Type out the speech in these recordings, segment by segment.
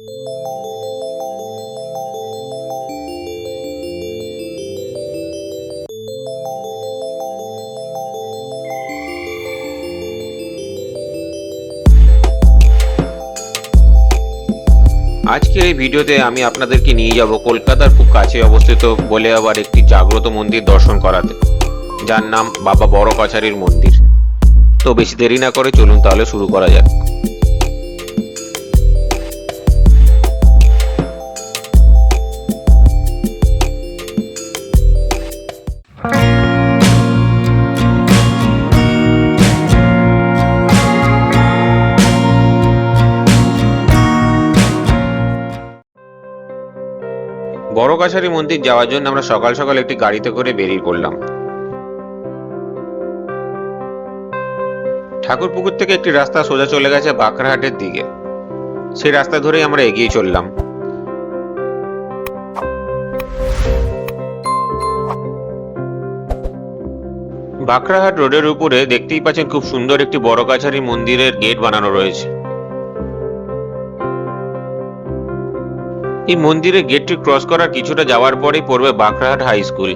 আজকের এই ভিডিওতে আমি আপনাদেরকে নিয়ে যাব কলকাতার খুব কাছে অবস্থিত বলে আবার একটি জাগ্রত মন্দির দর্শন করাতে, যার নাম বাবা বড় কাছারির মন্দির। তো বেশি দেরি না করে চলুন তাহলে শুরু করা যাক। বড় মন্দির যাওয়ার জন্য আমরা সকাল সকাল একটি গাড়িতে করে বেরিয়ে পড়লাম। ঠাকুরপুকুর থেকে একটি রাস্তা সোজা চলে গেছে বাঁকড়াহাটের দিকে। সেই রাস্তা ধরেই আমরা এগিয়ে চললাম। বাঁকড়াহাট রোডের উপরে দেখতেই পাচ্ছেন খুব সুন্দর একটি বড় কাছারি মন্দিরের গেট বানানো রয়েছে। এই মন্দিরের গেটটি ক্রস করার কিছুটা যাওয়ার পরেই পড়বে বাঁকড়াহাট হাই স্কুল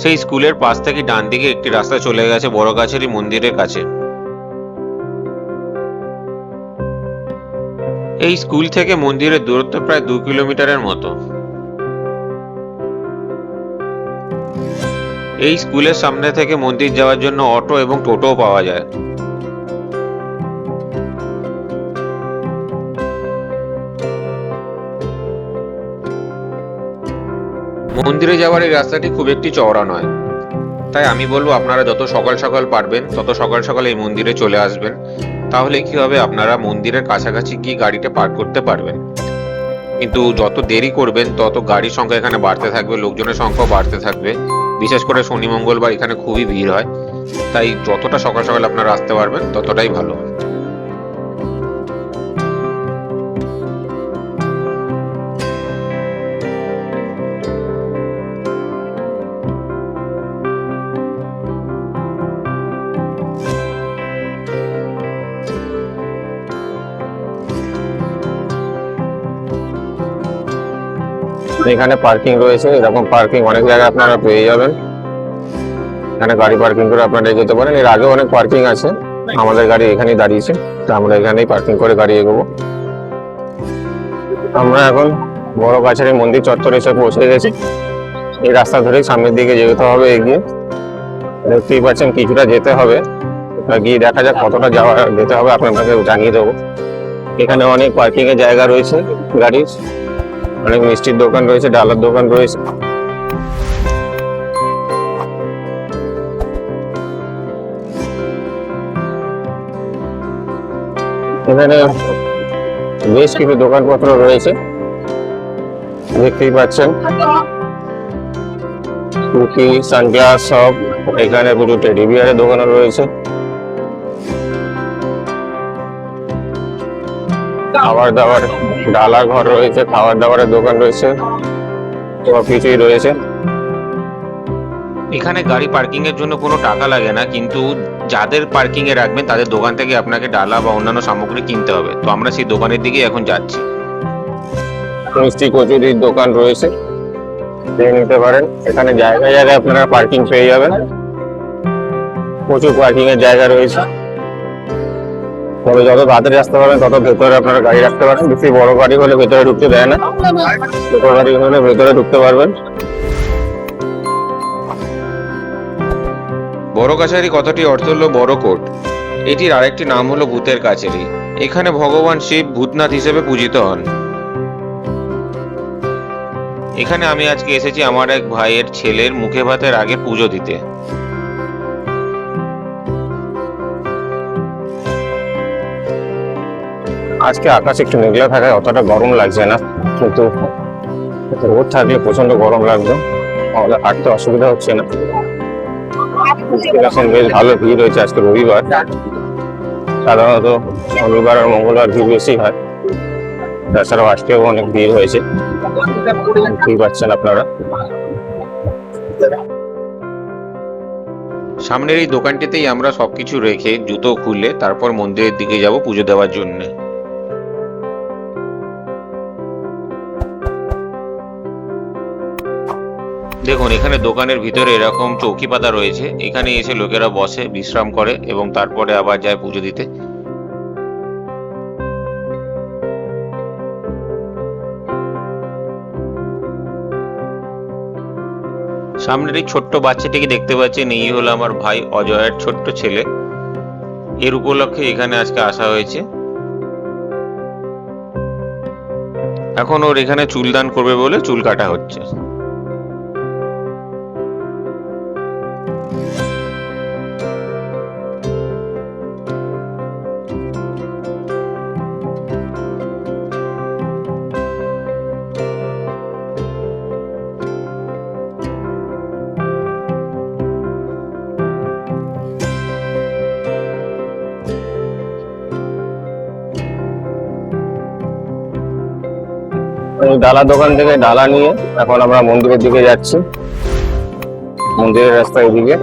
সেই স্কুলের পাশ থেকে ডান দিকে একটি রাস্তা চলে গেছে বড় গাছেরই মন্দিরের কাছে। এই স্কুল থেকে মন্দিরের দূরত্ব প্রায় দু কিলোমিটারের মতো। এই স্কুলের সামনে থেকে মন্দির যাওয়ার জন্য অটো এবং টোটোও পাওয়া যায়। মন্দিরে যাওয়ার এই রাস্তাটি খুব একটি চওড়া নয়। তাই আমি বলব, আপনারা যত সকাল সকাল পারবেন, তত সকাল সকাল এই মন্দিরে চলে আসবেন। তাহলে কি হবে, আপনারা মন্দিরের কাছাকাছি গিয়ে গাড়িটা পার্ক করতে পারবেন। কিন্তু যত দেরি করবেন, তত গাড়ির সংখ্যা এখানে বাড়তে থাকবে, লোকজনের সংখ্যাও বাড়তে থাকবে। বিশেষ করে শনি, মঙ্গলবার এখানে খুবই ভিড় হয়। তাই যতটা সকাল সকাল আপনারা আসতে পারবেন, ততটাই ভালো এখানে পার্কিং রয়েছে, এরকম পার্কিং অনেক জায়গায় আপনারা পেয়ে যাবেন। এখানে গাড়ি পার্কিং করে আপনারা যেতে পারেন। এর আগে অনেক পার্কিং আছে, আমাদের গাড়ি এখানেই দাঁড়িয়েছে। তো আমরা এখানেই পার্কিং করে গাড়ি এগোবো। আমরা এখন বড় এই মন্দির চত্বরে এসে পৌঁছে গেছি। এই রাস্তা ধরেই সামনের দিকে যেতে হবে, এগিয়ে। দেখতেই পাচ্ছেন কিছুটা যেতে হবে। গিয়ে দেখা যাক কতটা যাওয়া, যেতে হবে আপনাদেরকে জানিয়ে দেবো। এখানে অনেক পার্কিং এর জায়গা রয়েছে, গাড়ির। অনেক মিষ্টির দোকান রয়েছে, ডালার দোকান রয়েছে। এখানে বেশ কিছু দোকানপত্র রয়েছে। দেখতেই পাচ্ছেন। টুপি সানগ্লাস সব এখানে দুটো টেডি বিয়ারের দোকানও রয়েছে। খাবার দাবার ডালা ঘর রয়েছে খাবার দাবারের দোকান রয়েছে সব কিছুই রয়েছে। এখানে গাড়ি পার্কিং এর জন্য কোনো টাকা লাগে না কিন্তু যাদের পার্কিং এ রাখবেন তাদের দোকান থেকে আপনাকে ডালা বা অন্যান্য সামগ্রী কিনতে হবে। তো আমরা সেই দোকানের দিকে এখন যাচ্ছি। মিষ্টি কচুরির দোকান রয়েছে খেয়ে নিতে পারেন। এখানে জায়গায় জায়গায় আপনারা পার্কিং পেয়ে যাবেন। প্রচুর পার্কিং এর জায়গা রয়েছে। তবে যত তাড়াতাড়ি আসতে পারেন, তত ভেতরে আপনারা গাড়ি রাখতে পারেন। বেশি বড় গাড়ি হলে ভেতরে ঢুকতে দেয় না। ছোট গাড়ি হলে ভেতরে ঢুকতে পারবেন। বড় কাছারি কথাটি অর্থ হলো বড় কোট। এটির আরেকটি নাম হলো ভূতের কাছারি। এখানে ভগবান শিব ভূতনাথ হিসেবে পূজিত হন। এখানে আমি আজকে এসেছি আমার এক ভাইয়ের ছেলের মুখে ভাতের আগে পুজো দিতে। আজকে আকাশ একটু মেঘলা থাকায় অতটা গরম লাগছে না, কিন্তু রোদ থাকলে প্রচণ্ড গরম লাগবে। আমাদের হাঁটতে অসুবিধা হচ্ছে না। এখন বেশ ভালো ভিড় হয়েছে আজকে রবিবার। সাধারণত শনিবার আর মঙ্গলবার ভিড় বেশি হয়। তাছাড়াও আজকেও অনেক ভিড় হয়েছে। বুঝতেই পারছেন আপনারা। সামনের এই দোকানটিতেই আমরা সবকিছু রেখে জুতো খুলে তারপর মন্দিরের দিকে যাব পুজো দেওয়ার জন্য। দেখুন, এখানে দোকানের ভিতরে এরকম চৌকি পাতা রয়েছে। এখানে এসে লোকেরা বসে, বিশ্রাম করে এবং তারপরে আবার যায় পুজো দিতে। সামনের এই ছোট্ট বাচ্চাটিকে দেখতে পাচ্ছেন, এই হলো আমার ভাই অজয়ের ছোট্ট ছেলে। এর উপলক্ষে এখানে আজকে আসা হয়েছে। এখন ওর এখানে চুল দান করবে বলে চুল কাটা হচ্ছে। ডালা দোকান থেকে ডালা নিয়ে এখন আমরা মন্দিরের দিকে যাচ্ছি। মন্দিরের রাস্তা এদিকে।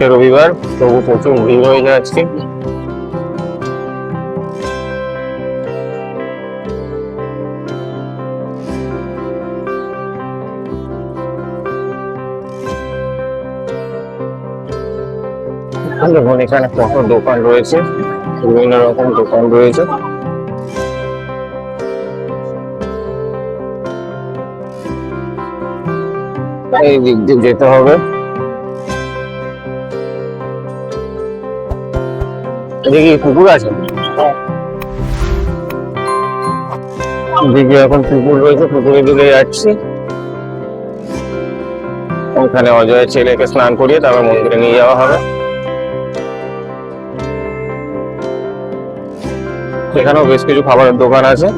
আজকে রবিবার, তবু প্রচুর ভিড় হয়ে যায় আজকে দেখুন এখানে কত দোকান রয়েছে? বিভিন্ন রকম দোকান রয়েছে। এই দিক দিয়ে যেতে হবে। এদিকে কি কুকুর আছে? এদিকে এখন কুকুর রয়েছে, কুকুরের দিকে যাচ্ছি। ওখানে অজয়ের ছেলেকে স্নান করিয়ে তারপর মন্দিরে নিয়ে যাওয়া হবে। এখানেও বেশ কিছু খাবারের দোকান আছে।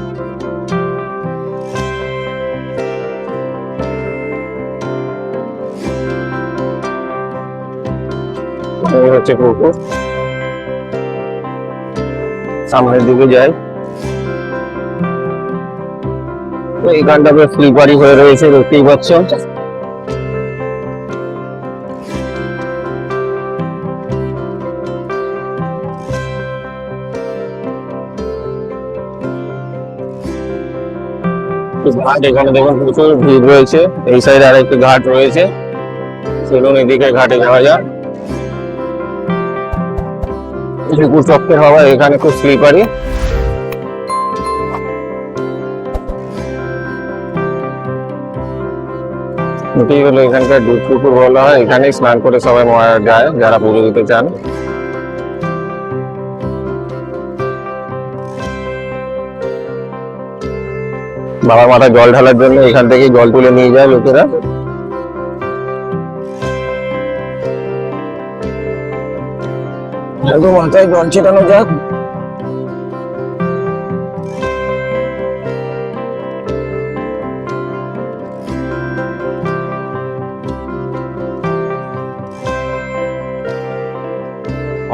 হচ্ছে কুকুর। সামনের দিকে যাই তো এইখানটা বেশ স্লিপারি হয়ে রয়েছে দেখতেই পাচ্ছ ঘাট এখানে দেখুন প্রচুর ভিড় রয়েছে। এই সাইডে আরেকটি ঘাট রয়েছে। চলুন এদিকে ঘাটে যাওয়া যাক। ত্রিপুর চক্রের হাওয়া এখানে খুব স্লিপারি এখানকার দুধ পুকুর বলা হয় এখানে স্নান করে সবাই যায়, যারা পুজো দিতে চান। বাবার মাথায় জল ঢালার জন্য এখান থেকে জল তুলে নিয়ে যায় লোকেরা। একদম মাথায় জল ছেটানো যাক।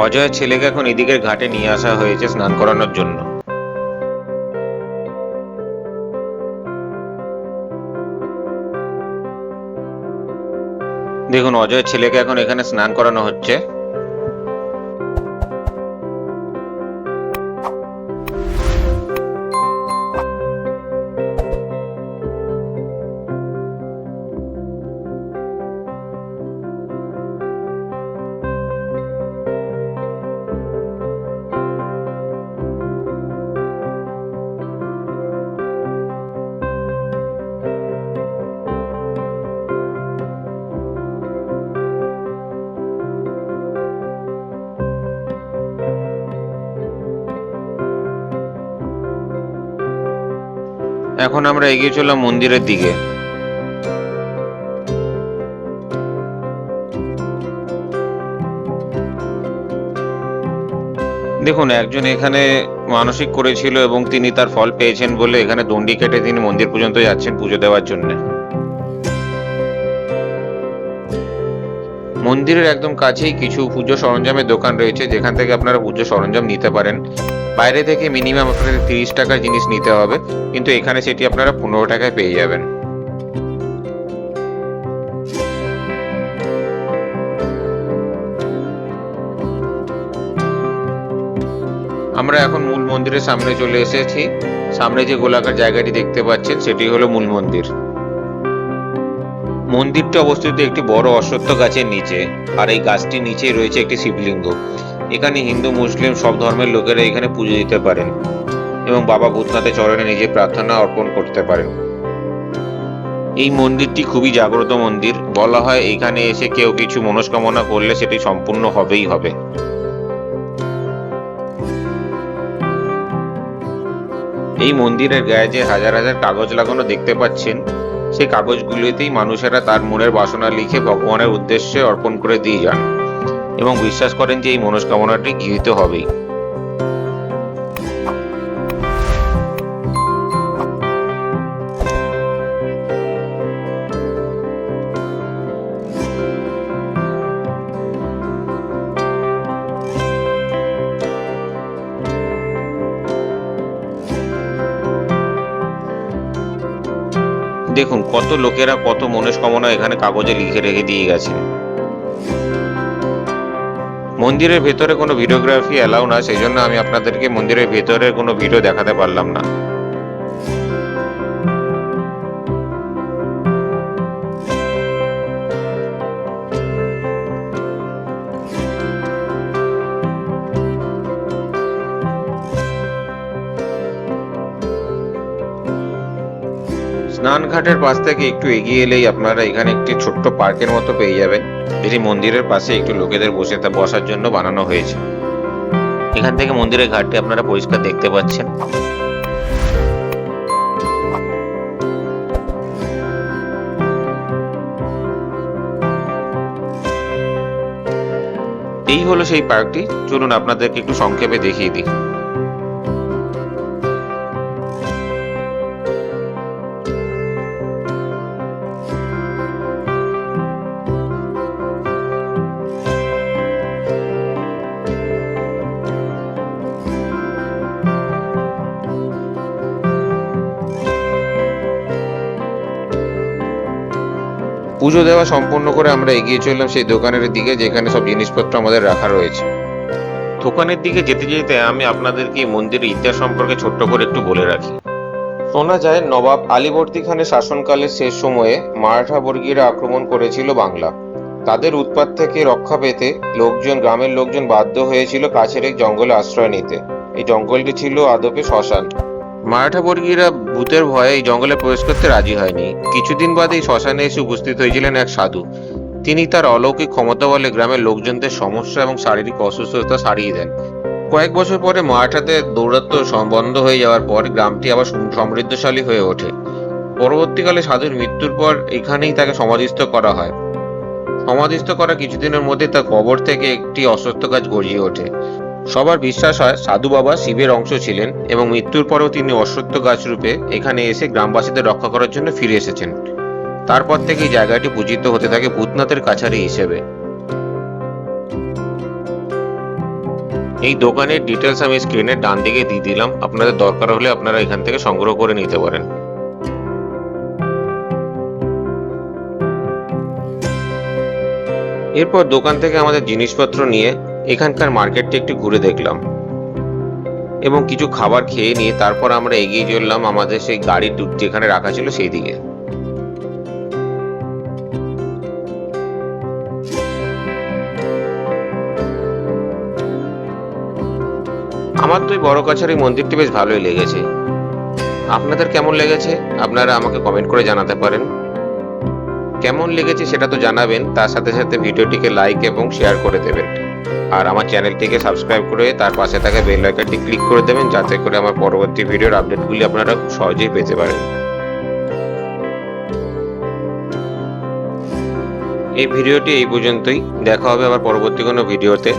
অজয়ের ছেলেকে এখন এদিকের ঘাটে নিয়ে আসা হয়েছে স্নান করানোর জন্য। দেখুন, অজয়ের ছেলেকে এখন এখানে স্নান করানো হচ্ছে। এখন আমরা এগিয়ে চললাম মন্দিরের দিকে। দেখুন, একজন এখানে মানসিক করেছিল এবং তিনি তার ফল পেয়েছেন বলে এখানে দণ্ডি কেটে তিনি মন্দির পর্যন্ত যাচ্ছেন পুজো দেওয়ার জন্য। মন্দিরের একদম কাছেই কিছু পুজো সরঞ্জামের দোকান রয়েছে, যেখান থেকে আপনারা পুজো সরঞ্জাম নিতে পারেন। বাইরে থেকে মিনিমাম আপনাদের তিরিশ টাকার জিনিস নিতে হবে, কিন্তু এখানে সেটি আপনারা পনেরো টাকায় পেয়ে যাবেন। আমরা এখন মূল মন্দিরের সামনে চলে এসেছি। সামনে যে গোলাকার জায়গাটি দেখতে পাচ্ছেন, সেটি হলো মূল মন্দির। মন্দিরটি অবস্থিত একটি বড় অশ্বত্থ গাছের নিচে, আর এই গাছটির নিচেই রয়েছে একটি শিবলিঙ্গ। এখানে হিন্দু, মুসলিম সব ধর্মের লোকেরা এখানে পুজো দিতে পারেন এবং বাবা ভূতনাথের চরণে নিজে প্রার্থনা অর্পণ করতে পারেন। এই মন্দিরটি খুবই জাগ্রত মন্দির। বলা হয় এখানে এসে কেউ কিছু মনস্কামনা করলে সেটি সম্পূর্ণ হবেই হবে। এই মন্দিরের গায়ে যে হাজার হাজার কাগজ লাগানো দেখতে পাচ্ছেন সেই কাগজগুলিতেই মানুষেরা তার মনের বাসনা লিখে ভগবানের উদ্দেশ্যে অর্পণ করে দিয়ে যান এবং বিশ্বাস করেন যে এই মনস্কামনাটি গৃহীত হবেই। দেখুন, কত লোকেরা কত মনস্কামনা এখানে কাগজে লিখে রেখে দিয়ে গেছে। মন্দিরের ভেতরে কোনো ভিডিওগ্রাফি অ্যালাউ না, সেই জন্য আমি আপনাদেরকে মন্দিরের ভেতরে কোনো ভিডিও দেখাতে পারলাম না। স্নানঘাটের পাশ থেকে একটু এগিয়ে এলেই আপনারা এখানে একটি ছোট্ট পার্কের মতো পেয়ে যাবেন, যেটি মন্দিরের পাশে একটু লোকেদের বসে তা বসার জন্য বানানো হয়েছে। এখান থেকে মন্দিরের ঘাটটি আপনারা পরিষ্কার দেখতে পাচ্ছেন। এই হলো সেই পার্কটি। চলুন আপনাদেরকে একটু সংক্ষেপে দেখিয়ে দিই। পুজো দেওয়া সম্পূর্ণ করে আমরা এগিয়ে চললাম সেই দোকানের দিকে, যেখানে সব জিনিসপত্র আমাদের রাখা রয়েছে। দোকানের দিকে যেতে যেতে আমি আপনাদেরকে মন্দিরের ইতিহাস সম্পর্কে ছোট্ট করে একটু বলে রাখি। শোনা যায়, নবাব আলীবর্দী খানের শাসনকালের শেষ সময়ে মারাঠা বর্গীয়রা আক্রমণ করেছিল বাংলা। তাদের উৎপাত থেকে রক্ষা পেতে লোকজন, গ্রামের লোকজন বাধ্য হয়েছিল কাছের এক জঙ্গলে আশ্রয় নিতে। এই জঙ্গলটি ছিল আদপে শ্মশান। মারাঠা বর্গীরা ভূতের ভয়ে এই জঙ্গলে প্রবেশ করতে রাজি হয়নি। কিছুদিন বাদে এই শ্মশানে এসে উপস্থিত হয়েছিলেন এক সাধু। তিনি তার অলৌকিক ক্ষমতা বলে গ্রামের লোকজনদের সমস্যা এবং শারীরিক অসুস্থতা সারিয়ে দেন। কয়েক বছর পরে মারাঠাতে দৌরাত্ম্য সম- বন্ধ হয়ে যাওয়ার পর গ্রামটি আবার সমৃদ্ধশালী হয়ে ওঠে। পরবর্তীকালে সাধুর মৃত্যুর পর এখানেই তাকে সমাধিস্থ করা হয়। সমাধিস্থ করা কিছুদিনের মধ্যে তার কবর থেকে একটি অসত্য কাজ গড়িয়ে ওঠে। সবার বিশ্বাস হয় সাধু বাবা শিবের অংশ ছিলেন এবং মৃত্যুর পরেও তিনি অশ্বত্থ গাছ রূপে এখানে এসে গ্রামবাসীদের রক্ষা করার জন্য ফিরে এসেছেন। তারপর থেকে এই জায়গাটি পূজিত হতে থাকে ভূতনাথের কাছারি হিসেবে। এই দোকানের ডিটেলস আমি স্ক্রিনের ডান দিকে দিয়ে দিলাম। আপনাদের দরকার হলে আপনারা এখান থেকে সংগ্রহ করে নিতে পারেন। এরপর দোকান থেকে আমাদের জিনিসপত্র নিয়ে এখানকার মার্কেটটি একটু ঘুরে দেখলাম। এবং কিছু খাবার খেয়ে নিয়ে তারপর আমরা এগিয়ে চললাম আমাদের সেই গাড়ির যেখানে রাখা ছিল সেই দিকে। আমার তো এই বড় কাছার এই মন্দিরটি বেশ ভালোই লেগেছে। আপনাদের কেমন লেগেছে? আপনারা আমাকে কমেন্ট করে জানাতে পারেন। কেমন লেগেছে সেটা তো জানাবেন, তার সাথে সাথে ভিডিওটিকে লাইক এবং শেয়ার করে দেবেন। আর আমার চ্যানেলটিকে সাবস্ক্রাইব করে তার পাশে থাকা বেল আইকনটি ক্লিক করে দেবেন, যাতে করে আমার পরবর্তী ভিডিওর আপডেটগুলি আপনারা খুব সহজেই পেতে পারেন। এই ভিডিওটি এই পর্যন্তই। দেখা হবে আবার পরবর্তী কোনো ভিডিওতে।